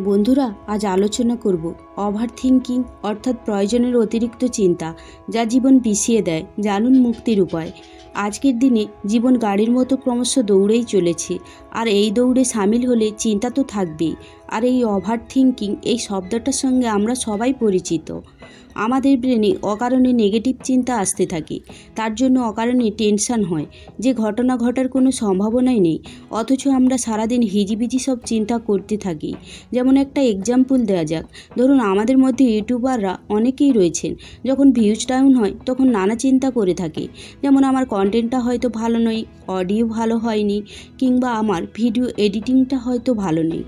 বন্ধুরা, আজ আলোচনা করব ওভার থিঙ্কিং অর্থাৎ প্রয়োজনের অতিরিক্ত চিন্তা, যা জীবন পিছিয়ে দেয়, জানুন মুক্তির উপায়। আজকের দিনে জীবন গাড়ির মতো ক্রমশ দৌড়েই চলেছে, আর এই দৌড়ে সামিল হলে চিন্তা তো থাকবেই। আর এই ওভার থিঙ্কিং এই শব্দটার সঙ্গে আমরা সবাই পরিচিত। আমাদের ব্রেনে অকারণে নেগেটিভ চিন্তা আসতে থাকে। তার জন্য অকারণে টেনশন হয়। যে ঘটনা ঘটার কোনো সম্ভাবনাই নেই। অথচ আমরা সারাদিন হিজিবিজি সব চিন্তা করতে থাকি। যেমন একটা এক্সাম্পল দেওয়া যাক। ধরুন আমাদের মধ্যে ইউটিউবাররা অনেকেই রয়েছেন। যখন ভিউজ ডাউন হয়, তখন নানা চিন্তা করে থাকে। যেমন আমার কন্টেন্টটা হয়তো ভালো নয় অডিও ভালো হয়নি, কিংবা আমার ভিডিও এডিটিংটা হয়তো ভালো নেই।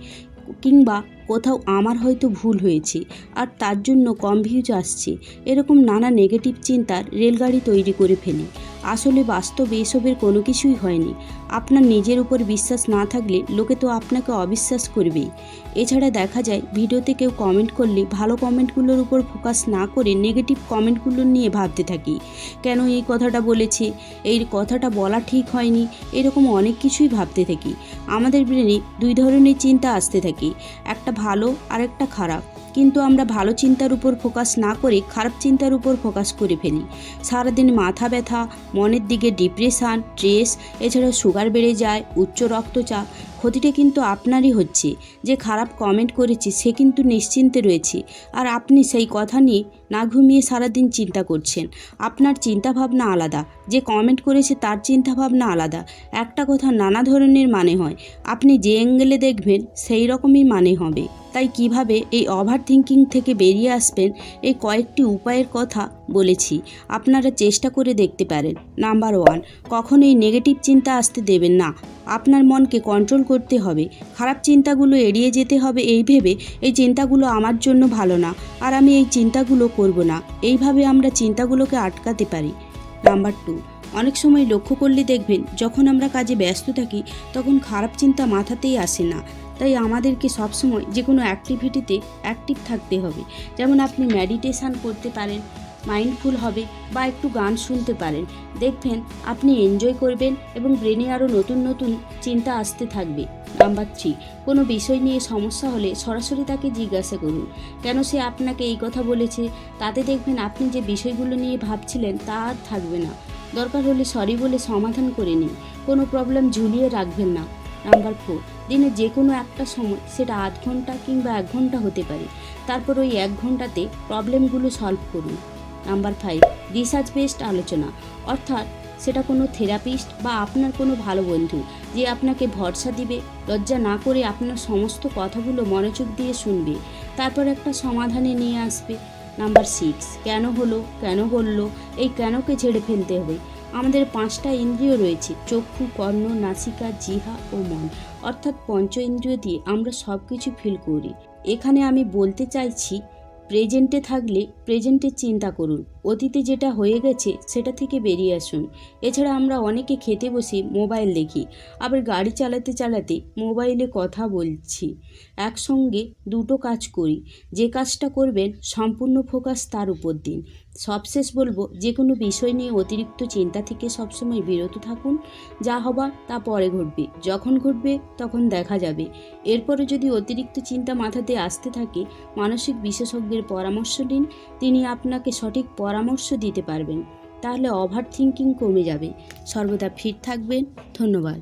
কিংবা কোথাও আমার হয়তো ভুল হয়েছে, আর তার জন্য কম ভিউজ আসছে। এরকম নানা নেগেটিভ চিন্তার রেলগাড়ি তৈরি করে ফেলি। আসলে বাস্তবে এসবের কোনো কিছুই হয়নি। আপনার নিজের উপর বিশ্বাস না থাকলে লোকে তো আপনাকে অবিশ্বাস করবেই এছাড়া দেখা যায়, ভিডিওতে কেউ কমেন্ট করলে ভালো কমেন্টগুলোর উপর ফোকাস না করে নেগেটিভ কমেন্টগুলো নিয়ে ভাবতে থাকি। কেন এই কথাটা বলেছে? এই কথাটা বলা ঠিক হয়নি। এরকম অনেক কিছুই ভাবতে থাকি। আমাদের ব্রেনে দুই ধরনের চিন্তা আসতে থাকে। একটা ভালো আর একটা খারাপ। কিন্তু আমরা ভালো চিন্তার উপর ফোকাস না করে খারাপ চিন্তার উপর ফোকাস করে ফেলি। সারাদিন মাথা ব্যথা, মনের দিকে ডিপ্রেশান, স্ট্রেস, এছাড়াও সুগার বেড়ে যায়, উচ্চ রক্তচাপ, ক্ষতিটা কিন্তু আপনারই হচ্ছে। যে খারাপ কমেন্ট করেছে, সে কিন্তু নিশ্চিন্তে রয়েছে। আর আপনি সেই কথা নিয়ে না ঘুমিয়ে সারাদিন চিন্তা করছেন। আপনার চিন্তাভাবনা আলাদা। যে কমেন্ট করেছে, তার চিন্তাভাবনা আলাদা। একটা কথা নানা ধরনের মানে হয়। আপনি যে অ্যাঙ্গেলে দেখবেন, সেই রকমই মানে হবে। তাই কীভাবে এই ওভার থিঙ্কিং থেকে বেরিয়ে আসবেন এই কয়েকটি উপায়ের কথা বলেছি। আপনারা চেষ্টা করে দেখতে পারেন। নাম্বার ওয়ান কখনোই নেগেটিভ চিন্তা আসতে দেবেন না। আপনার মনকে কন্ট্রোল করতে হবে। খারাপ চিন্তাগুলো এড়িয়ে যেতে হবে এই ভেবে, এই চিন্তাগুলো আমার জন্য ভালো না আর আমি এই চিন্তাগুলো করব না। এইভাবে আমরা চিন্তাগুলোকে আটকাতে পারি। নাম্বার টু অনেক সময় লক্ষ্য করলে দেখবেন যখন আমরা কাজে ব্যস্ত থাকি, তখন খারাপ চিন্তা মাথাতেই আসে না। তাই আমাদেরকে সবসময় যে কোনো অ্যাক্টিভিটিতে অ্যাক্টিভ থাকতে হবে। যেমন আপনি মেডিটেশান করতে পারেন মাইন্ডফুল হবে বা একটু গান শুনতে পারেন। দেখবেন আপনি এনজয় করবেন এবং ব্রেনে আরও নতুন নতুন চিন্তা আসতে থাকবে। নাম্বার থ্রি কোনো বিষয় নিয়ে সমস্যা হলে সরাসরি তাকে জিজ্ঞাসা করুন। কেন সে আপনাকে এই কথা বলেছে? তাতে দেখবেন আপনি যে বিষয়গুলো নিয়ে ভাবছিলেন তা আর থাকবে না। দরকার হলে সরি বলে সমাধান করে নিন। কোনো প্রবলেম ঝুলিয়ে রাখবেন না। নাম্বার ফোর দিনে যে কোনো একটা সময় সেটা আধ ঘণ্টা কিংবা এক ঘণ্টা হতে পারে। তারপর ওই এক ঘন্টাতে প্রবলেমগুলো সলভ করুন। নাম্বার ফাইভ রিসার্চ বেসড আলোচনা। অর্থাৎ সেটা কোনো থেরাপিস্ট বা আপনার কোনো ভালো বন্ধু যে আপনাকে ভরসা দিবে, লজ্জা না করে আপনার সমস্ত কথাগুলো মনোযোগ দিয়ে শুনবে, তারপর একটা সমাধানে নিয়ে আসবে। নাম্বার সিক্স কেন হলো, কেন বলল, এই কেনকে ঝেড়ে ফেলতে হবে? আমাদের পাঁচটা ইন্দ্রিয় রয়েছে, চক্ষু, কর্ণ, নাসিকা জিহা ও মন। অর্থাৎ পঞ্চ ইন্দ্রিয় দিয়ে আমরা সব কিছু ফিল করি। এখানে আমি বলতে চাইছি প্রেজেন্টে থাকলে প্রেজেন্টের চিন্তা করুন। অতীতে যেটা হয়ে গেছে, সেটা থেকে বেরিয়ে আসুন। এছাড়া আমরা অনেকে খেতে বসে, মোবাইল দেখি। আবার গাড়ি চালাতে চালাতে মোবাইলে কথা বলছি। একসঙ্গে দুটো কাজ করি। যে কাজটা করবেন, সম্পূর্ণ ফোকাস তার উপর দিন। সবশেষ বলব, যে কোনো বিষয় নিয়ে অতিরিক্ত চিন্তা থেকে সবসময় বিরত থাকুন। যা হবার তা পরে ঘটবে। যখন ঘটবে, তখন দেখা যাবে। এরপরে যদি অতিরিক্ত চিন্তা মাথাতে আসতে থাকে, মানসিক বিশেষজ্ঞের পরামর্শ নিন তিনি আপনাকে সঠিক পরামর্শ দিতে পারবেন। তাহলে ওভার থিঙ্কিং কমে যাবে। সর্বদা ফিট থাকবেন। ধন্যবাদ।